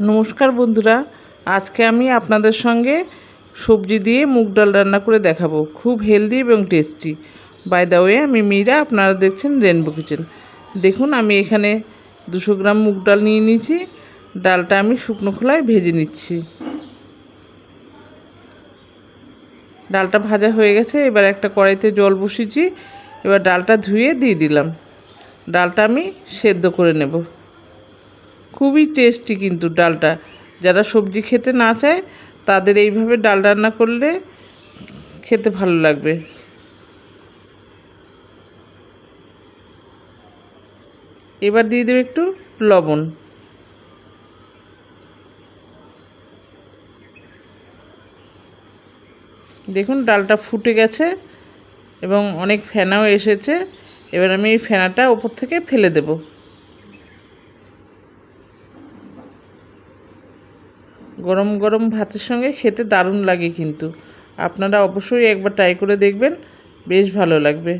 নমস্কার বন্ধুরা, আজকে আমি আপনাদের সঙ্গে সবজি দিয়ে মুগ ডাল রান্না করে দেখাবো। খুব হেলদি এবং টেস্টি। বাই দ্য ওয়ে আমি মীরা, আপনারা দেখছেন রেনবো কিচেন দেখুন, আমি এখানে দুশো গ্রাম মুগ ডাল নিয়ে নিয়েছি। ডালটা আমি শুকনো খোলায় ভেজে নিচ্ছি। ডালটা ভাজা হয়ে গেছে, এবার একটা কড়াইতে জল বসিয়েছি। এবার ডালটা ধুয়ে দিয়ে দিলাম। ডালটা আমি সেদ্ধ করে নেব। খুবই টেস্টি কিন্তু ডালটা। যারা সবজি খেতে না চায়, তাদের এইভাবে ডাল রান্না করলে খেতে ভালো লাগবে। এবার দিয়ে দেবে একটু লবণ। দেখুন ডালটা ফুটে গেছে এবং অনেক ফেনাও এসেছে। এবার আমি এই ফেনাটা ওপর থেকে ফেলে দেব। গরম গরম ভাতের সঙ্গে খেতে দারুণ লাগে কিন্তু। আপনারা অবশ্যই একবার ট্রাই করে দেখবেন, বেশ ভালো লাগবে।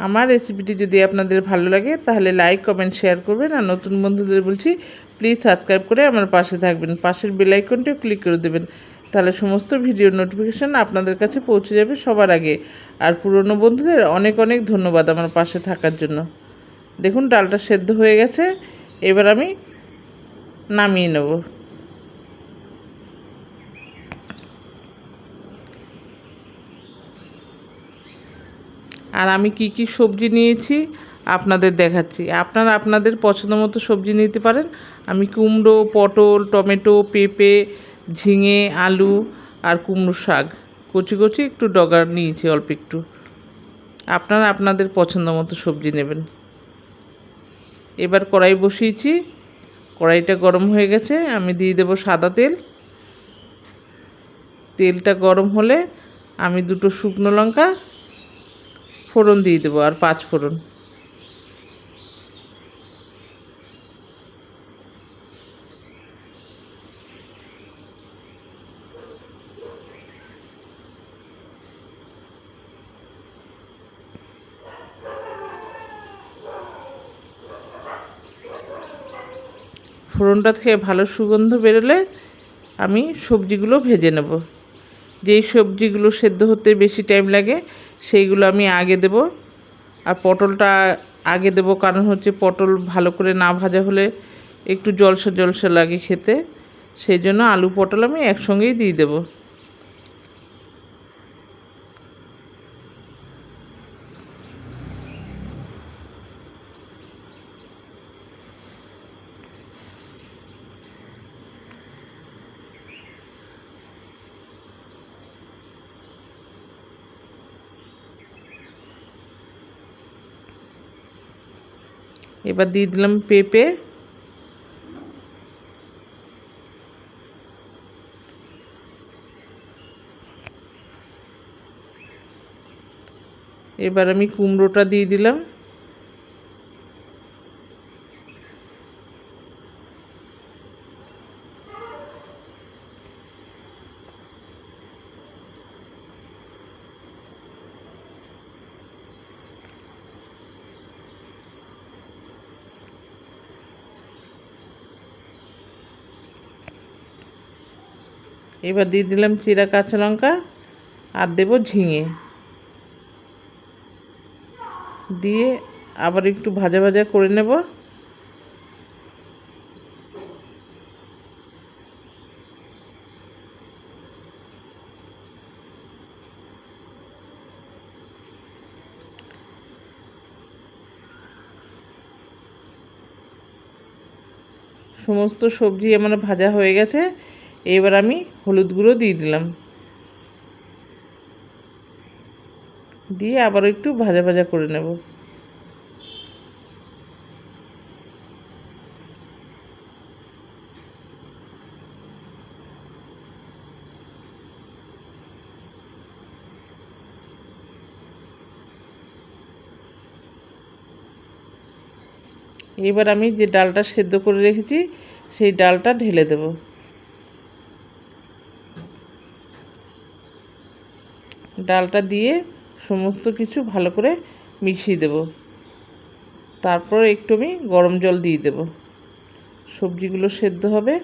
আমার রেসিপিটি যদি আপনাদের ভালো লাগে, তাহলে লাইক কমেন্ট শেয়ার করবেন। আর নতুন বন্ধুদের বলছি প্লিজ সাবস্ক্রাইব করে আমার পাশে থাকবেন। পাশের বেল আইকনটিও ক্লিক করে দেবেন। তাহলে সমস্ত ভিডিও নোটিফিকেশান আপনাদের কাছে পৌঁছে যাবে সবার আগে। আর পুরনো বন্ধুদের অনেক অনেক ধন্যবাদ আমার পাশে থাকার জন্য। দেখুন, ডালটা সেদ্ধ হয়ে গেছে। এবার আমি নামিয়ে নেব। আর আমি কি কি সবজি নিয়েছি আপনাদের দেখাচ্ছি। আপনারা আপনাদের পছন্দ মতো সবজি নিতে পারেন। আমি কুমড়ো, পটল, টমেটো, পেঁপে, ঝিঙে, আলু আর কুমড়ো শাক। কচি কচি একটু ডগা নিয়েছি অল্প একটু। আপনারা আপনাদের পছন্দ মতো সবজি নেবেন। এবার কড়াই বসিয়েছি। কড়াইটা গরম হয়ে গেছে, আমি দিয়ে দেবো সাদা তেল। তেলটা গরম হলে আমি দুটো শুকনো লঙ্কা ফোড়ন দিয়ে দেবো, আর পাঁচ ফোড়ন। ফোড়নটা থেকে ভালো সুগন্ধ বেরোলে আমি সবজিগুলো ভেজে নেব। যেই সবজিগুলো সেদ্ধ হতে বেশি টাইম লাগে, সেইগুলো আমি আগে দেব। আর পটলটা আগে দেব কারণ হচ্ছে পটল ভালো করে না ভাজা হলে একটু জলসা জলসা লাগে খেতে। সেই জন্য আলু পটল আমি একসঙ্গেই দিয়ে দেবো। এবার দিয়ে দিলাম পেঁপে। এবার আমি কুমড়োটা দিয়ে দিলাম। এবার দিয়ে দিলাম চিরা কাঁচা লঙ্কা আর দেব ঝিঙে। দিয়ে আবার একটু ভাজা ভাজা করে নেব। সমস্ত সবজি আমার ভাজা হয়ে গেছে। এবার আমি হলুদ গুঁড়ো দিয়ে দিলাম। দিয়ে আবার একটু ভাজা ভাজা করে নেব। এবার আমি যে ডালটা সেদ্ধ করে রেখেছি, সেই ডালটা ঢেলে দেবো। ডালটা দিয়ে সমস্ত কিছু ভালো করে মিশিয়ে দেব। তারপর একটু আমি গরম জল দিয়ে দেব। সবজিগুলো সেদ্ধ হবে।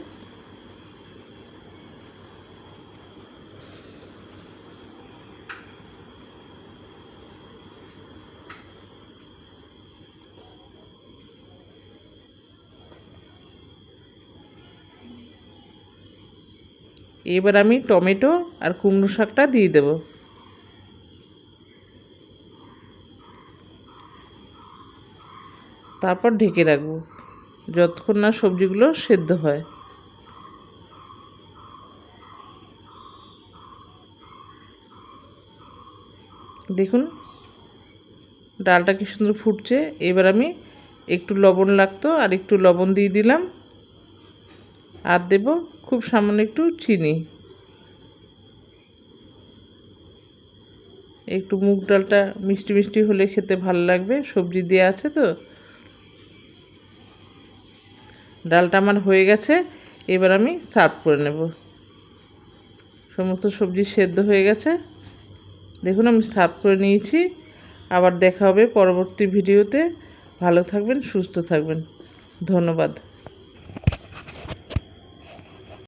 এবার আমি টমেটো আর কুমড়ো শাকটা দিয়ে দেব। তারপর ঢেকে রাখব। যতক্ষণ না সবজিগুলো সেদ্ধ হয়। দেখুন, ডালটা কি সুন্দর ফুটছে। এবার আমি একটু লবণ লাগতো আর একটু লবণ দিয়ে দিলাম। আর দেব খুব সামান্য একটু চিনি। একটু মুগ ডালটা মিষ্টি মিষ্টি হলে খেতে ভালো লাগবে। সবজি দেওয়া আছে তো। ডালটা আমার হয়ে গেছে, এবার আমি সার্ভ করে নেব। সমস্ত সবজি সেদ্ধ হয়ে গেছে। দেখুন, আমি সার্ভ করে নিয়েছি। আবার দেখা হবে পরবর্তী ভিডিওতে। ভালো থাকবেন, সুস্থ থাকবেন। ধন্যবাদ।